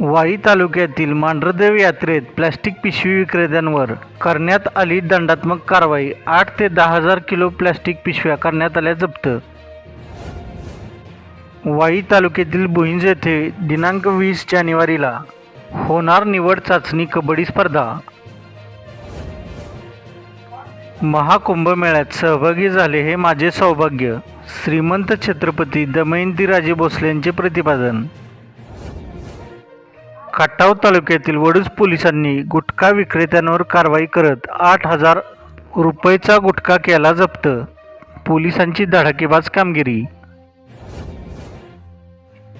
वाई तालुक्यातील मांढरदेव यात्रेत प्लॅस्टिक पिशवी विक्रेत्यांवर करण्यात आली दंडात्मक कारवाई. आठ ते दहा हजार किलो प्लॅस्टिक पिशव्या करण्यात आल्या जप्त. वाई तालुक्यातील भुईंज येथे दिनांक वीस जानेवारीला होणार निवड चाचणी कबड्डी स्पर्धा. महाकुंभमेळ्यात सहभागी झाले हे माझे सौभाग्य. श्रीमंत छत्रपती दमयंतीराजे भोसले यांचे प्रतिपादन. खटाव तालुक्यातील वडूज पोलिसांनी गुटखा विक्रेत्यांवर कारवाई करत आठ हजार रुपयेचा गुटखा केला जप्त. पोलिसांची धडाकेबाज कामगिरी.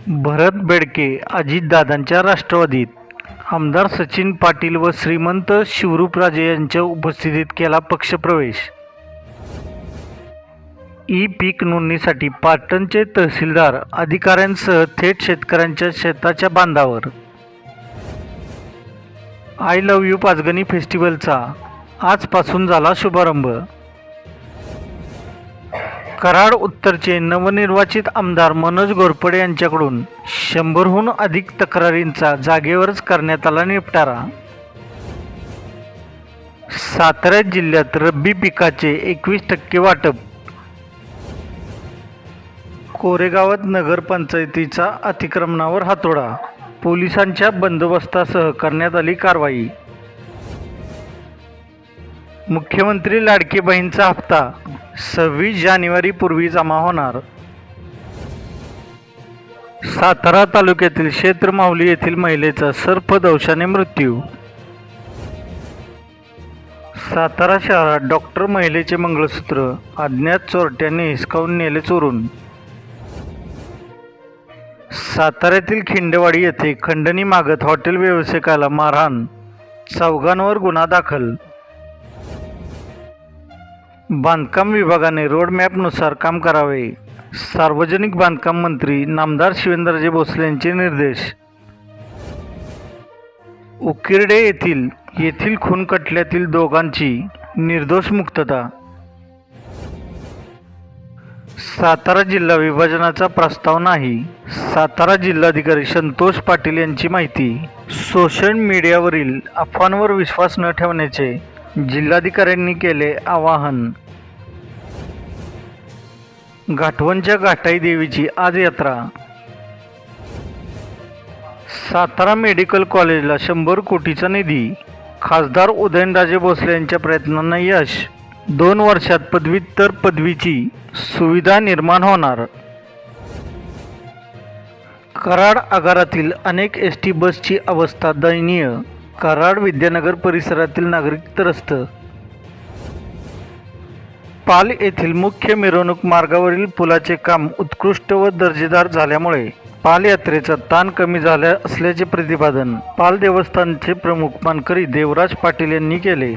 भरत बेडके अजितदादांच्या राष्ट्रवादीत. आमदार सचिन पाटील व श्रीमंत शिवरूपराजे यांच्या उपस्थितीत केला पक्षप्रवेश. ई पीक नोंदणीसाठी पाटणचे तहसीलदार अधिकाऱ्यांसह थेट शेतकऱ्यांच्या शेताच्या बांधावर. आय लव्ह यू पाचगणी फेस्टिवलचा आजपासून झाला शुभारंभ. कराड उत्तरचे नवनिर्वाचित आमदार मनोज घोरपडे यांच्याकडून शंभरहून अधिक तक्रारींचा जागेवरच करण्यात आला निपटारा. सातारा जिल्ह्यात रब्बी पिकाचे एकवीस टक्के वाटप. कोरेगावात नगरपंचायतीचा अतिक्रमणावर हातोडा. पोलिसांच्या बंदोबस्तासह करण्यात आली कारवाई. मुख्यमंत्री लाडकेबाईंचा बहीणचा हप्ता सव्वीस जानेवारीपूर्वी जमा होणार. सातारा तालुक्यातील क्षेत्रमाहुली येथील महिलेचा सर्पदंशाने मृत्यू. सातारा शहरात डॉक्टर महिलेचे मंगळसूत्र अज्ञात चोरट्यांनी हिसकावून नेले चोरून. साताऱ्यातील खिंडेवाडी येथे खंडणी मागत हॉटेल व्यावसायिकाला मारहाण. चौघांवर गुन्हा दाखल. बांधकाम विभागाने रोडमॅपनुसार काम करावे. सार्वजनिक बांधकाम मंत्री नामदार शिवेंद्रजे भोसले यांचे निर्देश. उकिरडे येथील येथील खून खटल्यातील दोघांची निर्दोष मुक्तता. सातारा जिल्हा विभाजनाचा प्रस्ताव नाही. सातारा जिल्हाधिकारी संतोष पाटील यांची माहिती. सोशल मीडियावरील अफवांवर विश्वास न ठेवण्याचे जिल्हाधिकाऱ्यांनी केले आवाहन. घाटवणच्या घाटाई देवीची आज यात्रा. सातारा मेडिकल कॉलेजला शंभर कोटीचा निधी. खासदार उदयनराजे भोसले यांच्या प्रयत्नांना यश. दोन वर्षात पदव्युत्तर पदवीची सुविधा निर्माण होणार. कराड आगारातील अनेक एस टी बसची अवस्था दयनीय. कराड विद्यानगर परिसरातील नागरिक त्रस्त. पाल येथील मुख्य मिरवणूक मार्गावरील पुलाचे काम उत्कृष्ट व दर्जेदार झाल्यामुळे पाल यात्रेचा ताण कमी झाला असल्याचे प्रतिपादन पाल देवस्थानचे प्रमुख मानकरी देवराज पाटील यांनी केले.